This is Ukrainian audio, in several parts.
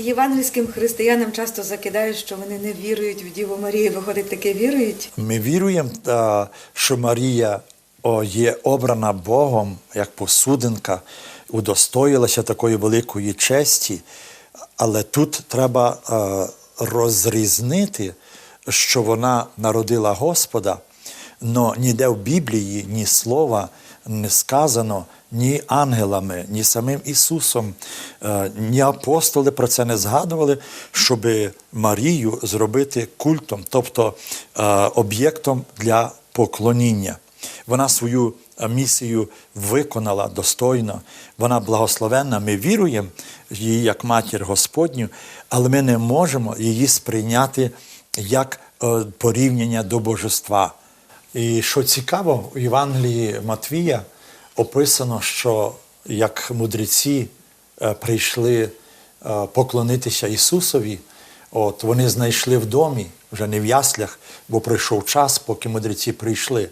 Євангельським християнам часто закидають, що вони не вірують в Діву Марію. Виходить, таке вірують. Ми віруємо, що Марія є обрана Богом як посудинка, удостоїлася такої великої честі, але тут треба е, розрізнити, що вона народила Господа, але ніде в Біблії ні слова не сказано ні ангелами, ні самим Ісусом, е, ні апостоли про це не згадували, щоб Марію зробити культом, тобто е, об'єктом для поклоніння. Вона свою е, місію виконала достойно, вона благословенна. Ми віруємо її як матір Господню, але ми не можемо її сприйняти як порівняння до божества. І що цікаво, у Євангелії Матвія описано, що як мудреці е, прийшли е, поклонитися Ісусові, от вони знайшли в домі, вже не в яслях, бо пройшов час, поки мудреці прийшли.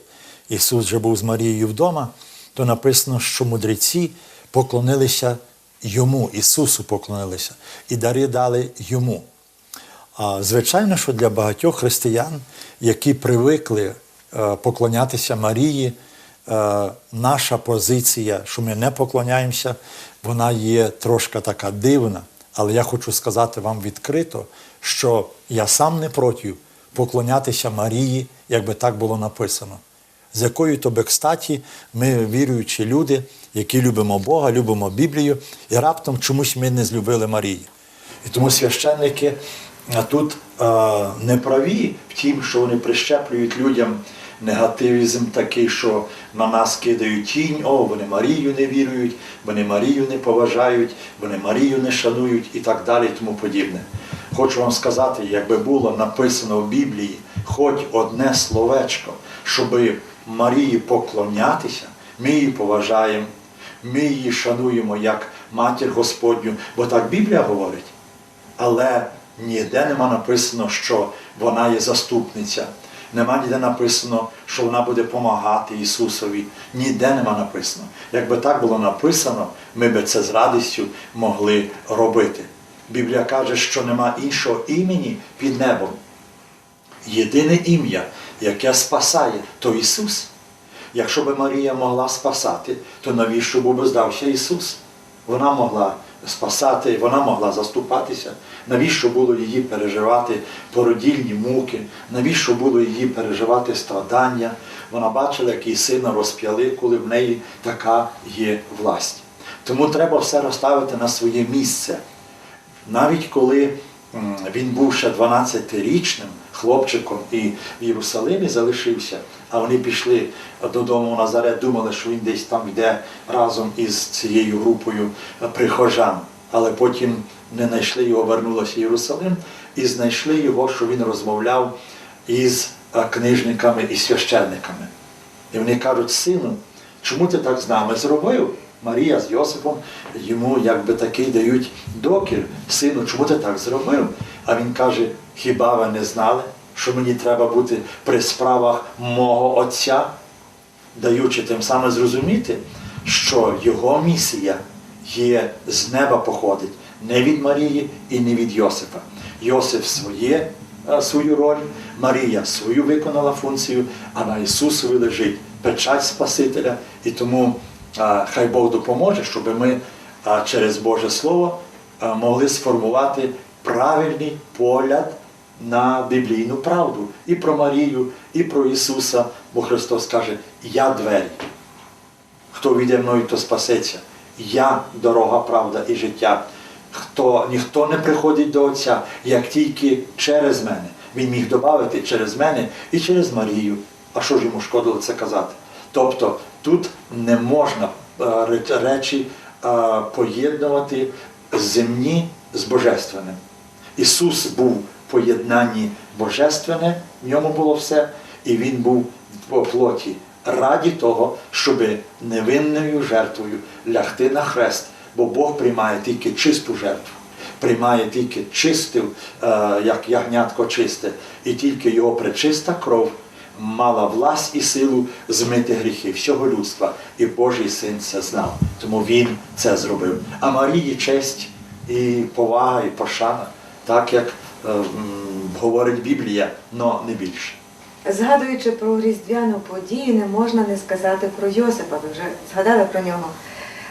Ісус вже був з Марією вдома, то написано, що мудреці поклонилися Йому, Ісусу поклонилися, і дари дали Йому. А звичайно, що для багатьох християн, які привикли е, поклонятися Марії, наша позиція, що ми не поклоняємося, вона є трошки така дивна. Але я хочу сказати вам відкрито, що я сам не проти поклонятися Марії, якби так було написано. З якою то би кстаті ми віруючі люди, які любимо Бога, любимо Біблію, і раптом чомусь ми не злюбили Марії. І тому священники а, тут а, не праві в тім, що вони прищеплюють людям негативізм такий, що на нас кидають тінь, о, вони Марію не вірують, вони Марію не поважають, вони Марію не шанують і так далі, і тому подібне. Хочу вам сказати, якби було написано в Біблії хоч одне словечко, щоби Марії поклонятися, ми її поважаємо, ми її шануємо як матір Господню, бо так Біблія говорить. Але ніде нема написано, що вона є заступниця. Нема ніде написано, що вона буде допомагати Ісусові. Ніде нема написано. Якби так було написано, ми би це з радістю могли робити. Біблія каже, що нема іншого імені під небом. Єдине ім'я, яке спасає, то Ісус. Якщо би Марія могла спасати, то навіщо би здався Ісус? Вона могла спасати, вона могла заступатися. Навіщо було її переживати породільні муки? Навіщо було її переживати страдання? Вона бачила, як її сина розп'яли, коли в неї така є власть. Тому треба все розставити на своє місце. Навіть коли він був ще 12-річним хлопчиком і в Єрусалимі залишився, а вони пішли додому в Назарет, думали, що він десь там йде разом із цією групою прихожан. Але потім не знайшли його, вернулося в Єрусалим і знайшли його, що він розмовляв із е, книжниками і священниками. І вони кажуть, сину, чому ти так з нами зробив? Марія з Йосипом йому якби такий дають докір, сину, чому ти так зробив? А він каже: хіба ви не знали, що мені треба бути при справах мого Отця, даючи тим самим зрозуміти, що його місія є з неба походить, не від Марії і не від Йосипа. Йосип своє, е, свою роль, Марія свою виконала функцію, а на Ісусові лежить печать Спасителя. І тому хай Бог допоможе, щоб ми через Боже Слово могли сформувати правильний погляд на біблійну правду і про Марію, і про Ісуса, бо Христос каже, я двері. Хто війде мною, то спасеться. Я дорога, правда і життя. Хто, ніхто не приходить до Отця, як тільки через мене. Він міг додати через мене і через Марію. А що ж йому шкодило це казати? Тобто тут не можна е, речі е, поєднувати земні з божественним. Ісус був в поєднанні божественне, в ньому було все, і Він був по плоті раді того, щоб невинною жертвою лягти на хрест, бо Бог приймає тільки чисту жертву, приймає тільки чисту, е, як ягнятко чисте, і тільки його пречиста кров мала власть і силу змити гріхи всього людства. І Божий син це знав. Тому він це зробив. А Марії честь і повага, і пошана, так як е, м, говорить Біблія, але не більше. Згадуючи про різдвяну подію, не можна не сказати про Йосипа. Ви вже згадали про нього.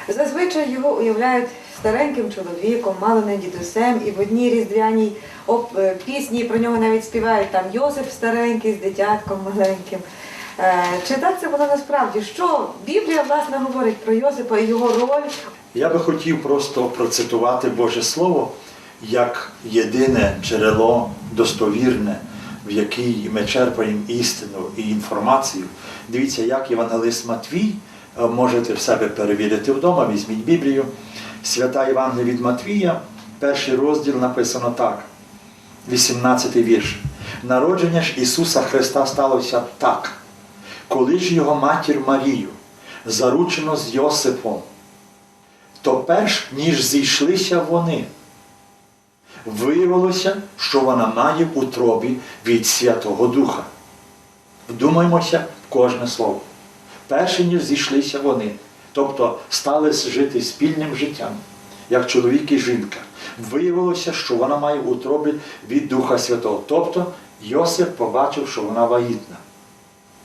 Зазвичай його уявляють стареньким чоловіком, мало не дідусем, і в одній різдвяній е, пісні про нього навіть співають там Йосип старенький з дитятком маленьким. Е, Чи так це воно насправді? Що Біблія власне говорить про Йосипа і його роль? Я би хотів просто процитувати Боже Слово як єдине джерело достовірне, в якій ми черпаємо істину і інформацію. Дивіться, як Євангелист Матвій, е, можете в себе перевірити вдома, візьміть Біблію. Свята Євангелія від Матвія, перший розділ написано так, 18 вірш. Народження ж Ісуса Христа сталося так, коли ж його матір Марію заручено з Йосипом, то перш ніж зійшлися вони, виявилося, що вона має в утробі від Святого Духа. Вдумаймося в кожне слово. Перше, ніж зійшлися вони, тобто стали жити спільним життям, як чоловік і жінка. Виявилося, що вона має в утробі від Духа Святого. Тобто Йосиф побачив, що вона вагітна.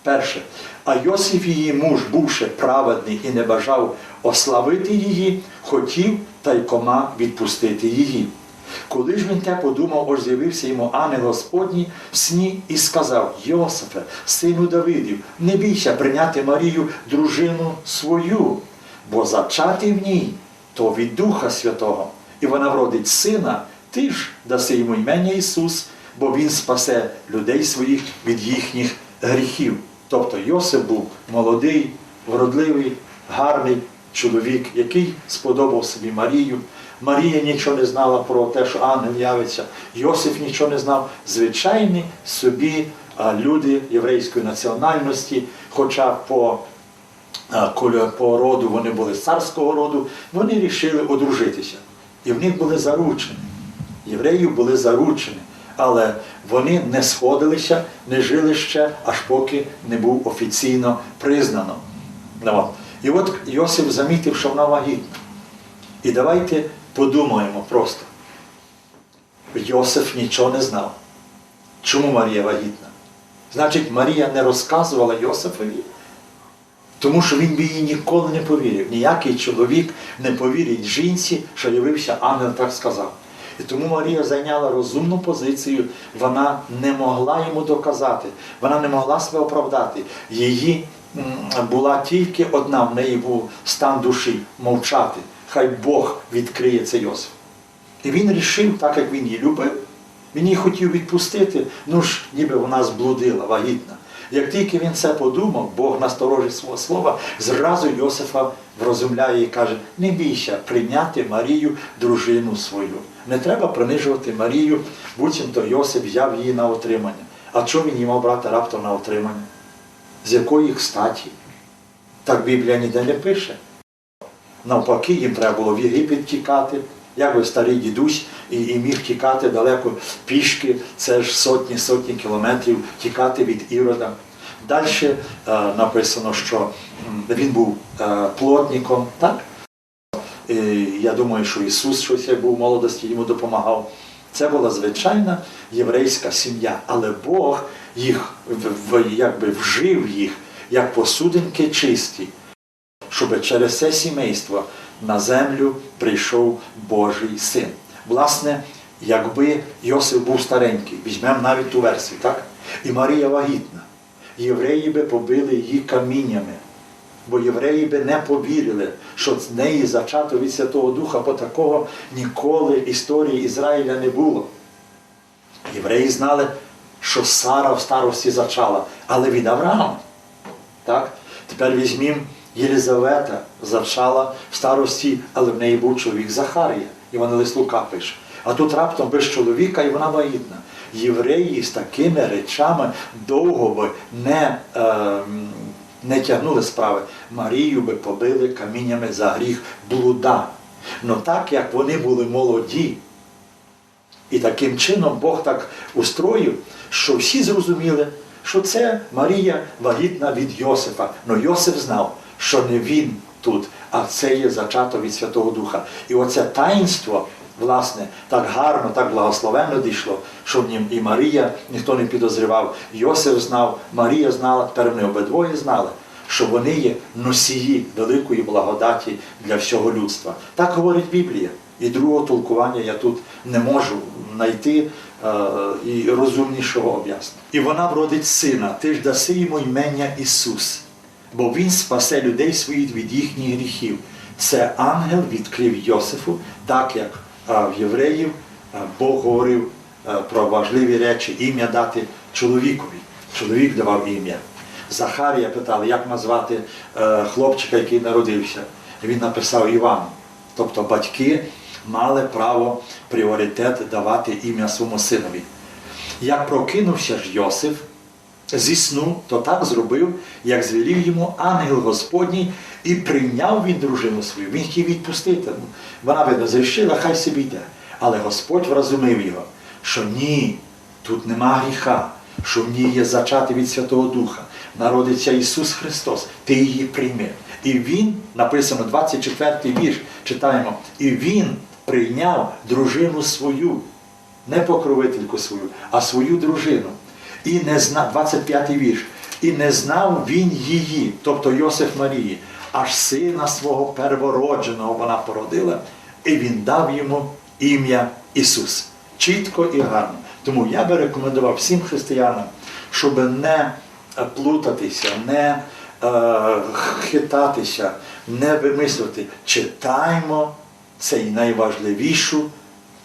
Перше. А Йосиф її муж, бувши праведний і не бажав ославити її, хотів тайкома відпустити її. Коли ж він те подумав, ось з'явився йому ангел Господній в сні і сказав: Йосифе, сину Давидів, не бійся прийняти Марію, дружину свою, бо зачати в ній то від Духа Святого, і вона вродить сина, ти ж даси йому імення Ісус, бо Він спасе людей своїх від їхніх гріхів. Тобто Йосип був молодий, вродливий, гарний чоловік, який сподобав собі Марію. Марія нічого не знала про те, що ангел явиться. Йосиф нічого не знав. Звичайні собі люди єврейської національності, хоча по, по роду вони були царського роду, вони рішили одружитися. І в них були заручені. Євреїв були заручені, але вони не сходилися, не жили ще, аж поки не був офіційно признано. Ну. І от Йосип замітив, що вона вагітна. І давайте подумаємо просто. Йосиф нічого не знав. Чому Марія вагітна? Значить, Марія не розказувала Йосифові, тому що він би їй ніколи не повірив. Ніякий чоловік не повірить жінці, що явився ангел так сказав. І тому Марія зайняла розумну позицію, вона не могла йому доказати, вона не могла себе оправдати. Її була тільки одна, в неї був стан душі мовчати. Хай Бог відкриє це Йосиф. І він рішив, так як він її любив, він її хотів відпустити, ну ж ніби вона зблудила, вагітна. Як тільки він це подумав, Бог насторожить свого слова, зразу Йосифа врозумляє і каже: не бійся прийняти Марію, дружину свою. Не треба принижувати Марію, буцімто Йосип взяв її на отримання. А чому він її мав брати раптом на отримання? З якої статі? Так Біблія ніде не пише. Навпаки, їм треба було в Єгипет тікати. Як старий дідусь і, і міг тікати далеко пішки, це ж сотні сотні кілометрів тікати від Ірода. Далі е, написано, що він був е, плотником, так? І я думаю, що Ісус щось як був в молодості йому допомагав. Це була звичайна єврейська сім'я, але Бог їх якби вжив їх як посудинки чисті щоб через це сімейство на землю прийшов Божий син. Власне, якби Йосиф був старенький, візьмемо навіть ту версію, так? І Марія вагітна, євреї би побили її каміннями, бо євреї би не повірили, що з неї зачато від Святого Духа, бо такого ніколи в історії Ізраїля не було. Євреї знали, що Сара в старості зачала, але від Авраама. Так? Тепер візьмімо Єлизавета зачала в старості, але в неї був чоловік Захарія. І вона лист Лука пише. А тут раптом без чоловіка і вона вагітна. Євреї з такими речами довго би не, е, не тягнули справи. Марію би побили каміннями за гріх блуда. Ну так як вони були молоді, і таким чином Бог так устроїв, що всі зрозуміли, що це Марія вагітна від Йосифа. Но Йосиф знав, що не він тут, а це є зачато від Святого Духа. І оце таїнство власне, так гарно, так благословенно дійшло, що в нім і Марія ніхто не підозрівав, Йосиф знав, Марія знала, тепер вони обидвоє знали, що вони є носії великої благодаті для всього людства. Так говорить Біблія. І другого толкування я тут не можу знайти е, і розумнішого об'яснення. І вона вродить сина, ти ж даси йому імення Ісус, бо Він спасе людей своїх від їхніх гріхів. Це ангел відкрив Йосифу, так як в євреїв Бог говорив про важливі речі, ім'я дати чоловікові. Чоловік давав ім'я. Захарія питали, як назвати е, хлопчика, який народився. Він написав Іван. Тобто батьки мали право пріоритет давати ім'я своєму синові. Як прокинувся ж Йосиф зі сну, то так зробив, як звелів йому ангел Господній, і прийняв він дружину свою. Він хотів відпустити. Вона видно зрішила, хай собі йде. Але Господь вразумив його, що ні, тут нема гріха, що в ній є зачати від Святого Духа. Народиться Ісус Христос, ти її прийми. І Він, написано 24-й вірш, читаємо, і Він прийняв дружину свою, не покровительку свою, а свою дружину. І не знав, 25-й вірш, і не знав він її, тобто Йосиф Марії, аж сина свого первородженого вона породила, і він дав йому ім'я Ісус. Чітко і гарно. Тому я би рекомендував всім християнам, щоб не е, плутатися, не е, хитатися, не вимислювати. Читаймо цей найважливішу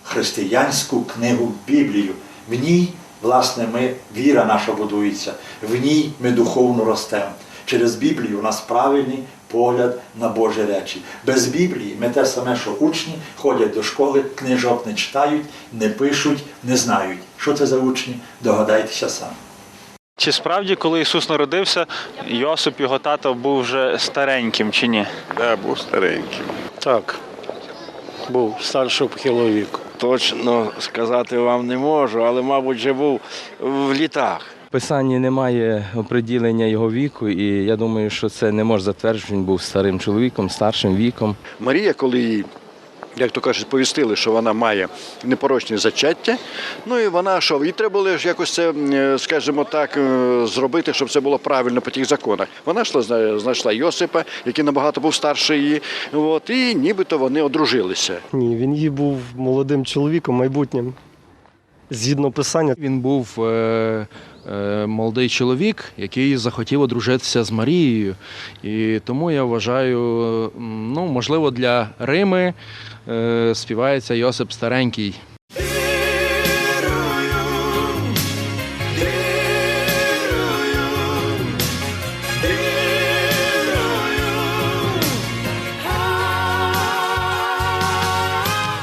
християнську книгу Біблію. В ній, власне, ми, віра наша будується, в ній ми духовно ростемо. Через Біблію у нас правильний погляд на Божі речі. Без Біблії ми те саме, що учні ходять до школи, книжок не читають, не пишуть, не знають. Що це за учні? Догадайтеся самі. Чи справді, коли Ісус народився, Йосип, його тато, був вже стареньким чи ні? Да, був стареньким. Так, був старшого похилого віку. Точно сказати вам не можу, але, мабуть, вже був в літах. В Писанні немає оприділення його віку, і я думаю, що це не може затверджувати. Він був старим чоловіком, старшим віком. Марія, коли їй, як то кажуть, повістили, що вона має непорочне зачаття, ну і вона що, їй треба було якось це, е, скажімо так, е, зробити, щоб це було правильно по тих законах. Вона йшла, знайшла Йосипа, який набагато був старший її, от, і нібито вони одружилися. Ні, він її був молодим чоловіком, майбутнім. Згідно писання, Він був е, е, молодий чоловік, який захотів одружитися з Марією. І тому я вважаю, ну, можливо, для Рими е, співається Йосип Старенький.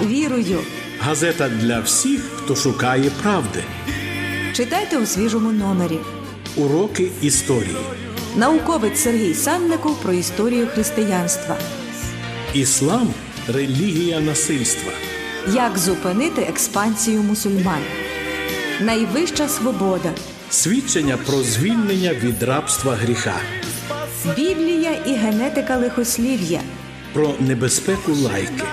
Вірую. Газета для всіх, хто шукає правди. Читайте у свіжому номері. Уроки історії. Науковець Сергій Санников про історію християнства. Іслам релігія насильства. Як зупинити експансію мусульман. Найвища свобода. Свідчення про звільнення від рабства гріха. Біблія і генетика лихослів'я. Про небезпеку лайки.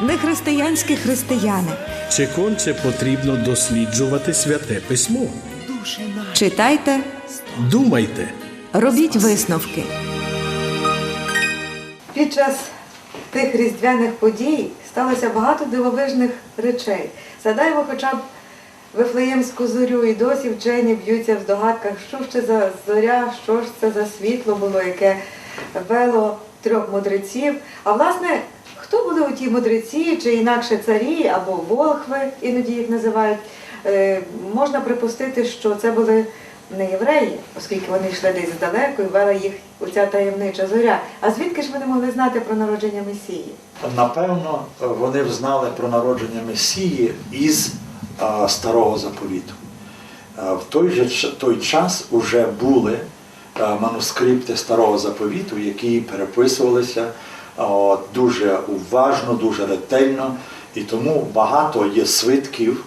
Нехристиянські християни. Чи конче потрібно досліджувати святе письмо? Читайте, Думайте. робіть висновки. Під час тих різдвяних подій сталося багато дивовижних речей. Згадаємо хоча б Вифлеємську зорю, і досі вчені б'ються в здогадках, що ж це за зоря, що ж це за світло було, яке вело трьох мудреців. А власне, хто були у ті мудреці, чи інакше царі або волхви, іноді їх називають, Е, можна припустити, що це були не євреї, оскільки вони йшли десь здалеку і вела їх у ця таємнича зоря. А звідки ж вони могли знати про народження Месії? Напевно, вони взнали про народження Месії із а, старого заповіту. А, В той же той час вже були а, манускрипти старого заповіту, які переписувалися дуже уважно, дуже ретельно, і тому багато є свитків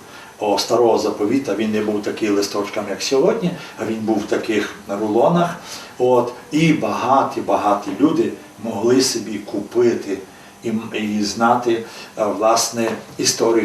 старого заповіта. Він не був такий листочком, як сьогодні, а він був в таких рулонах. От, і багаті, багаті люди могли собі купити і, і знати е, власне історію